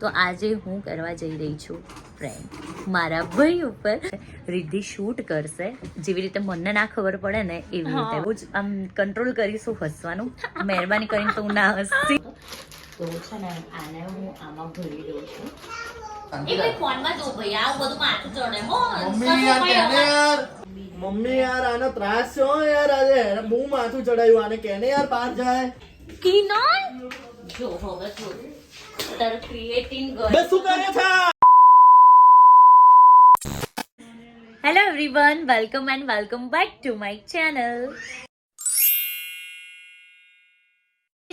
તો આજે હું કરવા જઈ રહી છું ફ્રેન્ડ મારા ભાઈ ઉપર રિદ્ધિ શૂટ કરશે. જેવી રીતે મને ના ખબર પડે ને એવી રીતે. બહુ જ આમ કંટ્રોલ કરીશું હસવાનું. મહેરબાની કરીને તો હું ના હસી. તો છે ને આને હું આમાં ભરી દઉં છું. મમ્મી યાર આનો ત્રાસ છે યાર આજે. બહુ માથું ચડાયું આને કેને યાર બહાર જાય? કિનોન જો હવે થોડું. તાર ક્રિએટિંગ બે શું કરે છે? Hello everyone welcome and welcome back to my channel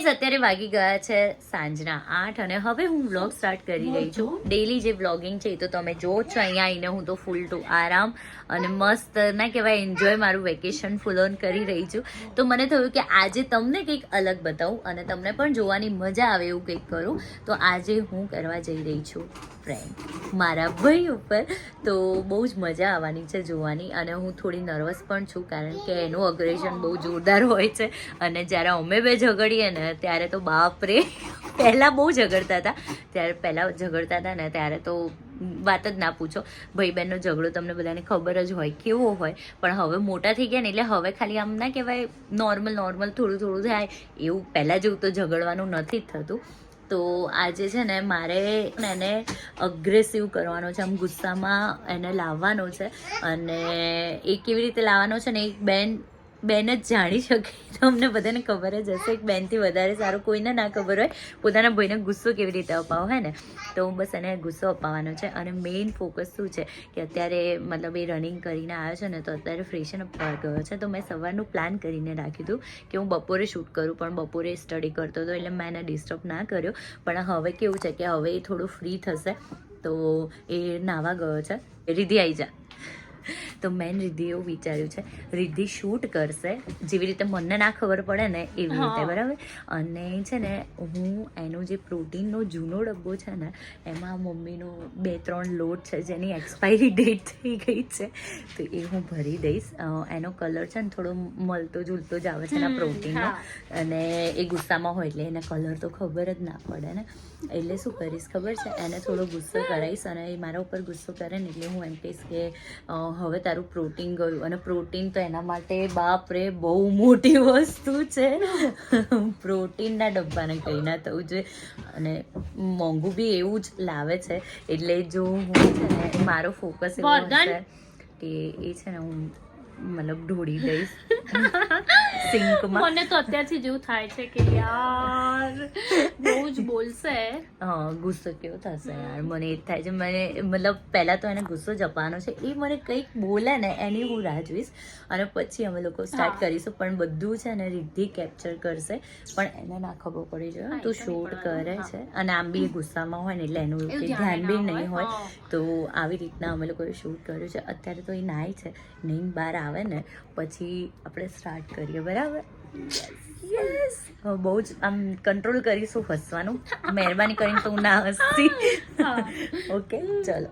અત્યારે વાગી ગયા છે સાંજના આઠ અને હવે હું વ્લોગ સ્ટાર્ટ કરી રહી છું. ડેલી જે વ્લોગિંગ છે એ તો તમે જો છો અહીંયા આવીને હું તો ફૂલ ટુ આરામ અને મસ્ત ના કહેવાય એન્જોય મારું વેકેશન ફૂલ ઓન કરી રહી છું. તો મને થયું કે આજે તમને કંઈક અલગ બતાવું અને તમને પણ જોવાની મજા આવે એવું કંઈક કરું. તો આજે હું કરવા જઈ રહી છું. ફ્રેન્ડ મારા ભાઈ ઉપર તો બહુ જ મજા આવવાની છે જોવાની અને હું થોડી નર્વસ પણ છું કારણ કે એનું અગ્રેશન બહુ જોરદાર હોય છે અને જ્યારે અમે બે ઝઘડીએ ને ત્યારે તો બાપ રે પહેલાં બહુ ઝઘડતા હતા. ત્યારે પહેલાં ઝઘડતા હતા ને ત્યારે તો વાત જ ના પૂછો. ભાઈ બહેનનો ઝઘડો તમને બધાને ખબર જ હોય, કેવો હોય. પણ હવે મોટા થઈ ગયા ને એટલે હવે ખાલી આમ ના કહેવાય નોર્મલ નોર્મલ થોડું થોડું થાય. એવું પહેલાં જેવું તો ઝઘડવાનું નથી જ થતું. તો આજે છે ને મારે એને અગ્રેસિવ કરવાનો છે. આમ ગુસ્સામાં એને લાવવાનો છે. અને એ કેવી રીતે લાવવાનો છે ને, એક બેન બેન જ જાણી શકે. તમને બધાને ખબર જ હશે કે બેનથી વધારે સારું કોઈને ના ખબર હોય. પોતાના ભાઈને ગુસ્સો કેવી રીતે અપાવો, હે ને? તો બસ એને ગુસ્સો અપાવવાનો છે. અને મેઇન ફોકસ શું છે? કે અત્યારે મતલબ એ રનિંગ કરીને આવ્યો છે ને, તો અત્યારે ફ્રેશન અપ ગયો છે. તો મેં સવારનું પ્લાન કરીને રાખ્યું હતું કે હું બપોરે શૂટ કરું, પણ બપોરે સ્ટડી કરતો હતો એટલે મેં એને ડિસ્ટર્બ ના કર્યો. પણ હવે કેવું છે કે હવે એ થોડું ફ્રી થશે, તો એ નાવા ગયો છે. રીધી આવી જા. તો મેન રિદ્ધિ એવું વિચાર્યું છે. રિદ્ધિ શૂટ કરશે. જેવી રીતે મને ના ખબર પડે ને એવી રીતે બરાબર. અને છે ને હું એનો જે પ્રોટીનનો જૂનો ડબ્બો છે ને એમાં મમ્મીનો બે ત્રણ લોટ છે જેની એક્સપાયરી ડેટ થઈ ગઈ છે. તો એ હું ભરી દઈશ. એનો કલર છે ને થોડો મળતો જુલતો જ આવે છે એના પ્રોટીનનો. અને એ ગુસ્સામાં હોય એટલે એને કલર તો ખબર જ ના પડે ને. એટલે શું કરીશ ખબર છે? એને થોડો ગુસ્સો કરાવીશ અને એ મારા ઉપર ગુસ્સો કરે ને એટલે હું એમ કહીશ કે હવે તારું પ્રોટીન ગયું અને પ્રોટીન તો એના માટે બાપ રે બહુ મોટી વસ્તુ છે. પ્રોટીનના ડબ્બાને કંઈ ના થવું જોઈએ. અને મોંઘું બી એવું જ લાવે છે. એટલે જો હું છે ને મારો ફોકસ એવો છે કે એ છે ને હું મતલબ ઢોળી દઈશ. સિંકમાં. મને તો અત્યારથી જેવું થાય છે કે યાર બહુ જ બોલશે. હા ગુસ્સો કેવો થશે યાર? મને એ જ થાય છે. મને મતલબ પહેલાં તો એને ગુસ્સો જપાનો છે. એ મને કંઈક બોલે ને એની હું રાહ જોઈશ. અને પછી અમે લોકો સ્ટાર્ટ કરીશું. પણ બધું છે ને રિદ્ધિ કેપ્ચર કરશે. પણ એને ના ખબર પડી જોઈએ તું શૂટ કરે છે. અને આમ બી ગુસ્સામાં હોય ને એટલે એનું ધ્યાન બી નહીં હોય, હોય. તો આવી રીતના અમે લોકોએ શૂટ કર્યું છે. અત્યારે તો એ નાય છે. નહીં બહાર આવે ને પછી આપણે સ્ટાર્ટ કરીએ બરાબર? યસ બહુ જ આમ કંટ્રોલ કરીશું હસવાનું. મહેરબાની કરીને તો હું ના હસતી ઓકે ચલો.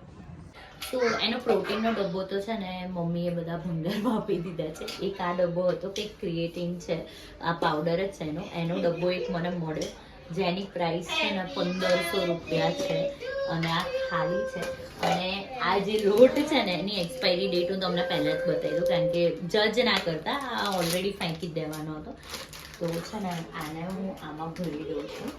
તો એનો પ્રોટીનનો ડબ્બો તો છે ને મમ્મીએ બધા ભંગારમાં આપી દીધા છે. એક આ ડબ્બો હતો કે ક્રિએટિન છે. આ પાવડર જ છે એનો. એનો ડબ્બો એક મને મળ્યો. જેની પ્રાઇસ છે ને પંદરસો રૂપિયા છે અને આ ખાલી છે. અને આ જે લોટ છે ને, એની એક્સપાયરી ડેટ હું તમને પહેલાં જ બતાવી દઉં, કારણ કે જજ ના કરતા, આ ઓલરેડી ફેંકી જ દેવાનો હતો. તો છે ને, આને હું આમાં ભરી દઉં છું.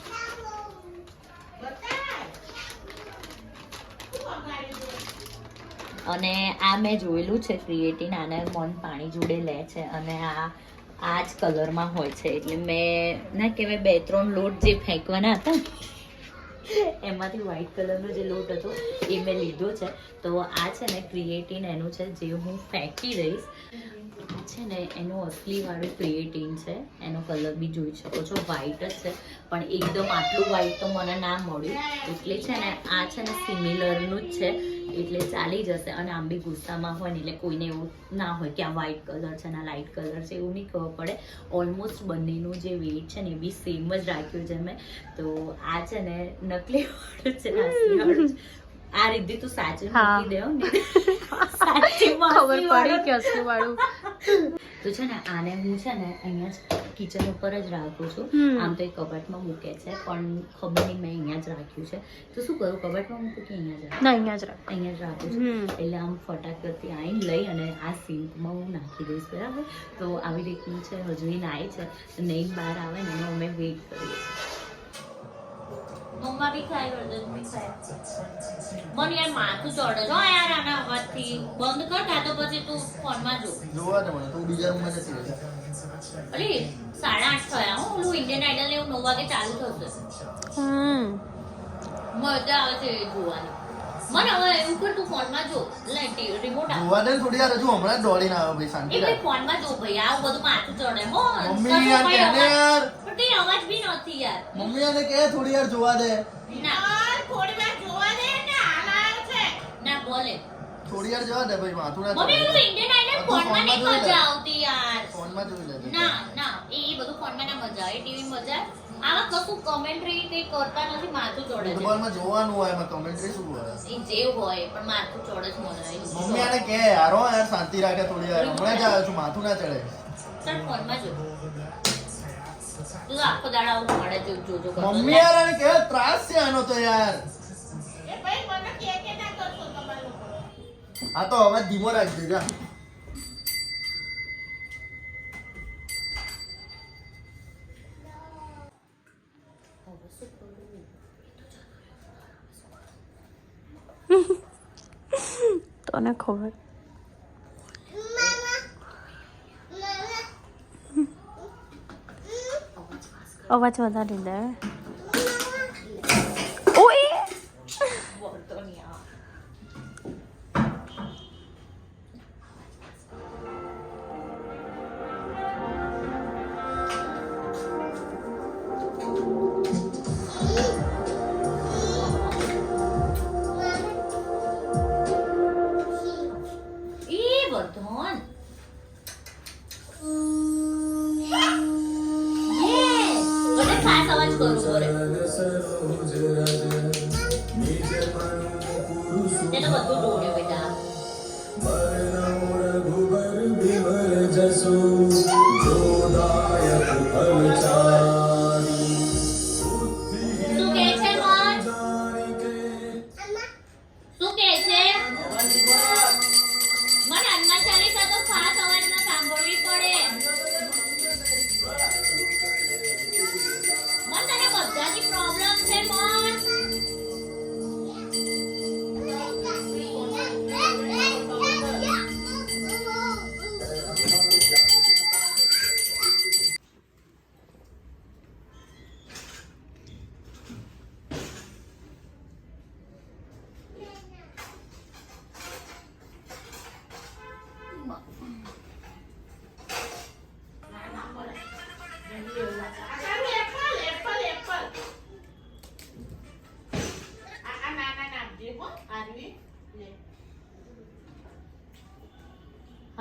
અને આ મેં જોયેલું છે ક્રિએટિન આને મન પાણી જોડે લે છે. અને આ આ જ કલરમાં હોય છે. એટલે મેં, ના કહેવાય, બે, ત્રણ લોટ જે ફેંકવાના હતા, એમાંથી વ્હાઈટ કલરનો જે લોટ હતો, એ મેં લીધો છે. તો આ છે ને ક્રિએટિન એનું છે, જે હું ફેંકી દઈશ. છે ને એનું અસલી વાળું ક્રિએટિન છે. એનો કલર બી જોઈ શકો છો વ્હાઈટ જ છે. પણ એકદમ આટલું વ્હાઈટ તો મને ના મળ્યું. એટલે છે ને આ છે ને સિમિલરનું જ છે. એટલે ચાલી જશે અને આમ બી ગુસ્સામાં હોય ને એટલે કોઈને એવું ના હોય કે આ વ્હાઈટ કલર છે ને લાઇટ કલર છે એવું નહીં ખબર પડે. ઓલમોસ્ટ બંનેનું જે વેઇટ છે ને એ બી સેમ જ રાખ્યું છે મેં. તો આ છે ને નકલી છે ને. આ રીતે તું સાચું. મૂકી દેવ ને. સાચી ખબર પડી કે અસલી વાળું તો છે ને આને હું છે ને અહીંયા જ કિચન ઉપર જ રાખું છું. આમ તો એ કબાટમાં મૂકે છે પણ ખબર નહીં મેં અહીંયા જ રાખ્યું છે. તો શું કરું કબાટમાં મૂકું કે અહીંયા જ રાખું? ના અહીંયા જ રાખ. અહીંયા જ રાખું છું. એટલે આમ ફટાકડથી આવીને લઈ અને આ સિંકમાં હું નાખી દઈશ બરાબર? તો આવી રીતનું છે હજુ એ નાય છે. નહીં બહાર આવે ને એનો અમે વેઇટ કરીએ મમ્મા બી ખાય વર્ધન બી ખાય મને યાર માથું ચડે જો યાર આના અવાજથી. બંધ કર કાં તો પછી તું ફોનમાં જો. જોવા ને મને તું બીજા રૂમમાં જતી રહે અલી સાડા આઠ થયા હું. ઓલું ઇન્ડિયન આઈડલ એવું નવ વાગે ચાલુ થશે. હમ. મજા આવે છે જોવાની. મને હવે એવું કર તું ફોનમાં જો. લે રિમોટ આ જોવા દે થોડી યાર હજુ હમણાં દોડીને આવ્યો ભાઈ શાંતિ એ ભાઈ રાખ ફોનમાં જો ભાઈ આવું બધું માથું ચડે હો. મમ્મી યાર યાર? કઈ અવાજ ભી નથી યાર. મમ્મી એને કહે થોડી વાર જોવા દે. ના. ના બોલે. થોડી યાર જોવા દે ભાઈ માથું ના મમ્મી હું ઇન્ડિયન આઈડલ ફોનમાં નહીં. મજા આવતી યાર. ફોનમાં જોઈ લે ના ના એ બધું ફોનમાં ના મજા આવે ટીવી મજા આવા. કશું કમેન્ટ્રી કઈ કરતા નથી માથું ચડે છે. ફૂટબોલમાં જોવાનું હોય એમાં કમેન્ટ્રી શું હોય? એ જે હોય પણ માથું ચડે છે મને. મમ્મી આને કે યાર હો યાર શાંતિ રાખે થોડી વાર. હમણાં જ આવ્યો છું માથું ના ચડે. ફોનમાં જો તું આખો દાડા આવું મળે જો જોજો કરતો. મમ્મી યાર આને કહે ત્રાસ છે આનો તો યાર. હા તો અવાજ ધીમો રાખજે જા. તને ખબર? અવાજ વધારી દે ઓય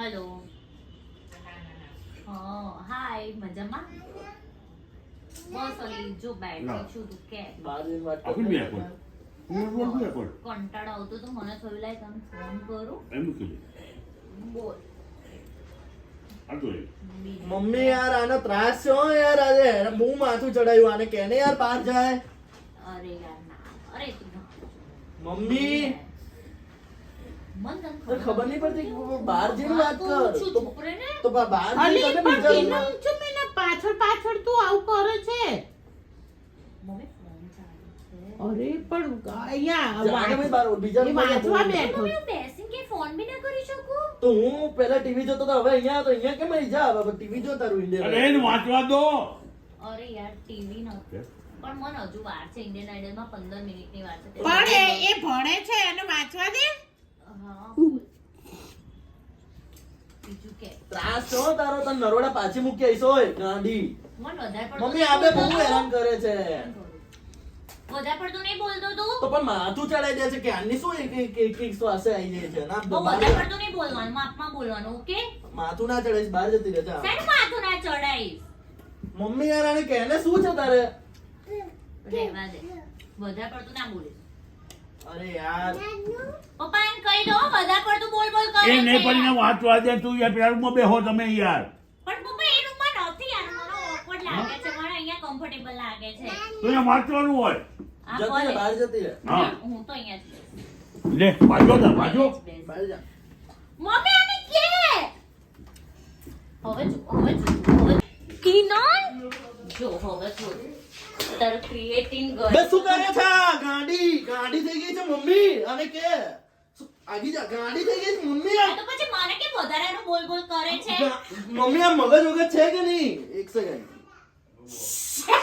હેલો હાય મજામાં? બસ અલી જો બેઠી છું તું કે. બહાર જઈને વાત આપી કરી મેં પણ. હું બોલ મેં પણ કંટાળો આવતો તો મને થયું લાય તને ફોન કરું. એમ મૂકી બોલ. આ તો એ. મમ્મી યાર આનો ત્રાસ છે યાર આજે. બહુ માથું ચડાયું આને કેને યાર બહાર જાય? અરે યાર ના. અરે મમ્મી. મન તને તને ખબર નહીં પડતી બહાર જઈને વાત કર. તો ચૂપ રહે ને. તો બા- બહાર અલી પણ બીજા એનું મેને પાછળ પાછળ તું આવું કરે છે? મમ્મી ફોન ચાલુ છે. અરે પણ અહીંયા જા, ભાઈ, બહાર બીજા વાંચવા બેઠો હું બેસીને કે ફોન બી ના કરી શકું? તો હું પેલા ટીવી જોતો તો હવે અહીંયા તો અહીંયા કેમ અહીં જા? હવે ટીવી જોતા રહું અરે એને વાંચવા દો. અરે યાર ટીવી નથી પણ મને હજુ વાર છે ઇન્ડિયન આઈડલમાં પંદર મિનિટની વાર છે. પણ એ ભણે છે એને વાંચવા દે? ત્રાસ છો તારો તને નરોડા પાછી મૂકી આવીશ હોય ગાંડી. મન વધારે પડતું મમ્મી આબે બહુ હેરાન કરે છે. વધારે પડતું નહીં બોલતો તું? તો પણ માથું ચડાઈ દે છે કે આની શું એક એક એક એક શ્વાસે આવી જાય છે? ના ચડાઈ વધારે પડતું નહીં બોલવાનું માપમાં બોલવાનું ઓકે? માથું ના ચડાઈશ બહાર જતી રહે જા. માથું ના ચડાઈશ? મમ્મી યાર આને શું છે તારે? રહેવા દે. વધારે પડતું ના બોલીશ. અરે યાર. પપ્પા એમ કહી દો વધારે પડતું બોલ બોલ કરે એ નહીં પડીને વાંચવા દે તું યાર પેલા રૂમમાં બેહો તમે યાર. પણ પપ્પા એ રૂમમાં નથી યાર મને ઓકવર્ડ લાગે છે મને અહીંયા કમ્ફર્ટેબલ લાગે છે. તો અહીંયા વાંચવાનું હોય. જતી રહે બહાર જતી રહે. હા. હું તો અહીંયા જ. લે વાંચો તાર વાંચો. બહાર જા. મમ્મી આને કે હવે જો હવે હવે કિનોન જો હવે જો તારું ક્રિએટિંગ ગર્લ બે શું કરે છે? ગાડી ગાડી થઈ ગઈ છે મમ્મી. અને કે જા ગાડી થઈ ગઈ છે મમ્મી? આ- તો પછી મારે કે વધારે બોલ બોલ કરે છે? મમ્મી આ મગજ વગર છે કે નહીં? એક second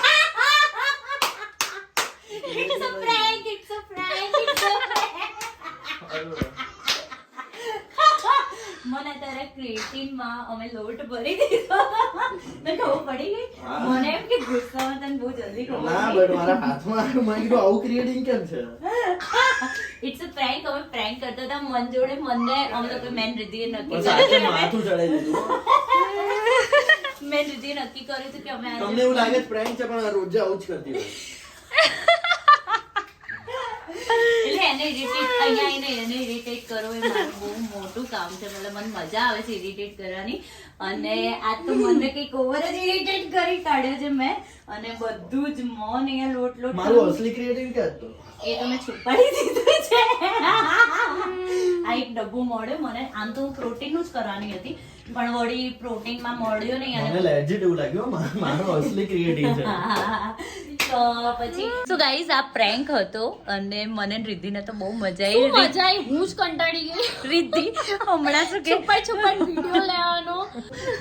It's a prank, it's a prank, it's a prank. મને તારા ક્રિએટિનમાં અમે લોટ ભરી દીધો. મને ખબર પડી ગઈ? મને એમ કે ગુસ્સામાં તને બહુ જલ્દી ખબર ના બટ મારા હાથમાં આવ્યું. મેં કીધું આવું ક્રિએટિન કેમ છે? ઇટ્સ અ પ્રેન્ક અમે પ્રેન્ક કરતા હતા. મન જોડે મને અમે લોકો મેન રીતિએ નક્કી કર્યું. માથું ચડાઈ દીધું. મેં રીતિએ નક્કી કર્યું હતું કે અમે તમને એવું લાગે પ્રેન્ક છે પણ રોજે આવું જ કરતી હોય એટલે એને ઇરિટેટ અહીંયા આવીને એને ઇરિટેટ કરો એ મારું બહુ મોટું કામ છે. મતલબ મને મજા આવે છે ઇરિટેટ કરવાની. અને આ તો મને કંઈક ઓવર જ ઇરિટેટ કરી કાઢ્યો છે મેં. અને બધું જ મોન અહીંયા લોટ લોટ મારું. અસલી ક્રિએટિંગ એ તો મેં છુપાડી દીધું છે. આ એક ડબ્બો મળ્યો મને. આમ તો હું પ્રોટીનનું જ કરવાની હતી. પણ વળી પ્રોટીનમાં મળ્યો નહીં. અને મને લેજિટ એવું લાગ્યું મા- અસલી ક્રિએટિંગ છે. તો પછી સો ગાઈઝ આ પ્રેન્ક હતો અને મને રિદ્ધિને તો બહુ મજા શું આવી મજા આવી? હું જ કંટાળી ગઈ. રિદ્ધિ હમણાં શું કે? છુપાઈ છુપાઈ વિડિયો લેવાનો.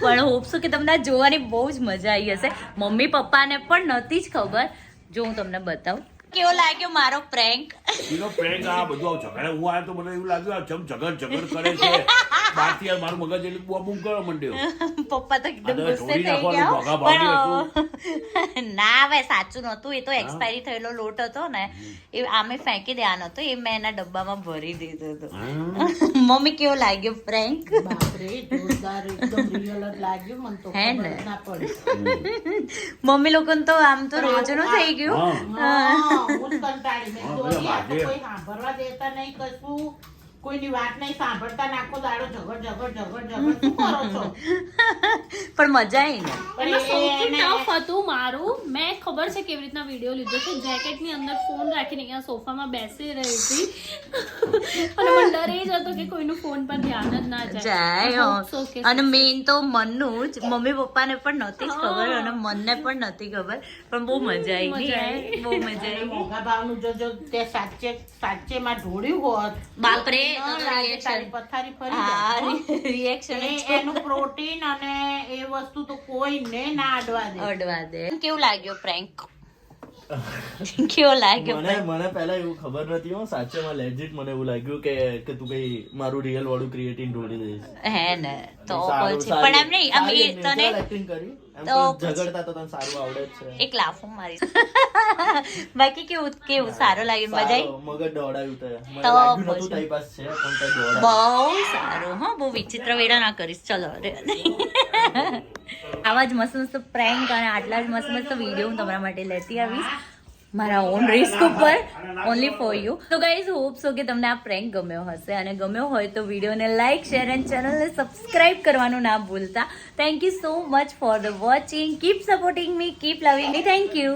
પણ હોપ છું કે તમને જોવાની બહુ જ મજા આવી હશે. મમ્મી પપ્પાને પણ નહોતી જ ખબર. જો હું તમને બતાવું. કેવો લાગ્યો મારો પ્રેન્ક એનો પ્રેન્ક આ બધું આવ ઝઘડે. હું આવ્યો તો મને એવું લાગ્યું આ જમ ઝઘડ ઝઘડ કરે છે. બહારથી યાર મારું મગજ એટલે બુઆ બૂમ કરવા માંડ્યો. પપ્પા તો એકદમ ગુસ્સે થઈ ગયા પણ ના હવે સાચું નહોતું. એ તો એક્સપાયરી થયેલો લોટ હતો ને એ આમે ફેંકી દેવાનો હતો. એ મેં એના ડબ્બામાં ભરી દીધો હતો. મમ્મી કેવો લાગ્યો પ્રેન્ક બાપરે જોરદાર એકદમ રિયલ જ લાગ્યું. મને તો હે ને? જ ના પડી. મમ્મી લોકોને તો આમ તો રોજનું થઈ ગયું. હા. કંટાળી મેં કીધું, હા, "અરે, આ તો બાજે. કોઈ સાંભળવા દેતા નહીં કશું. કોઈની વાત નહીં સાંભળતા નાખો દાડો ઝઘડ ઝઘડ ઝઘડ ઝઘડ. શું કરો છો? પણ મજા આવી ને. એમાં સૌથી ટફ હતું મારું. મેં ખબર છે કેવી રીતના વીડિયો લીધો છે? જેકેટની અંદર ફોન રાખીને અહીંયા સોફામાં બેસી રહી હતી. અને મને ડર એ જ હતો કે કોઈનું ફોન પર ધ્યાન જ ના જાય. અને મેઇન તો મનનું જ. મમ્મી પપ્પાને પણ નહોતી જ ખબર અને મનને પણ નહોતી ખબર. પણ બહુ મજા આવી બહુ મજા આવી મોંઘા ભાવનું જો જો તે સાચે સાચેમાં ઢોળ્યું હોત. બાપરે, ન. રિએક્શન એનું પ્રોટીન અને એ વસ્તુ તો કોઈને ના અડવા દે. અડવા દે. કેવું લાગ્યો પ્રેન્ક કેવો લાગ્યો મને મને પહેલા એવું ખબર નથી હું સાચેમાં લેજિટ મને એવું લાગ્યું કે કે તું કઈ મારું રિયલ વાળું ક્રિએટિંગ ઢોળી દઈશ. હે ને તો પછી પણ એમ નહીં આમ એ તને એક્ટિંગ કર્યું કરી. તો તો ઝઘડતા તો તને સારું આવડે છે. એક લાફો મારી બાકી કેવું કેવું? સારું લાગ્યું મજા આવી મગજ દોડાયું તે. મને લાગ્યું નતું તારી પાસે છે પણ તે દોડાયું. બહુ સારું હા બહુ વિચિત્ર વેડા ના કરીશ. ચલો રે આવા જ મસ્ત મસ્ત પ્રેન્ક અને આટલા જ મસ્ત મસ્ત વીડિયો હું તમારા માટે લેતી આવીશ. મારા ઓન રિસ્ક ઉપર ઓનલી ફોર યુ તો ગાઈઝ હોપ સો કે તમને આ પ્રેન્ક ગમ્યો હશે. અને ગમ્યો હોય તો વિડીયોને લાઇક શેર એન્ડ ચેનલને સબસ્ક્રાઇબ કરવાનું ના ભૂલતા. Thank you so much for the watching keep supporting me keep loving me thank you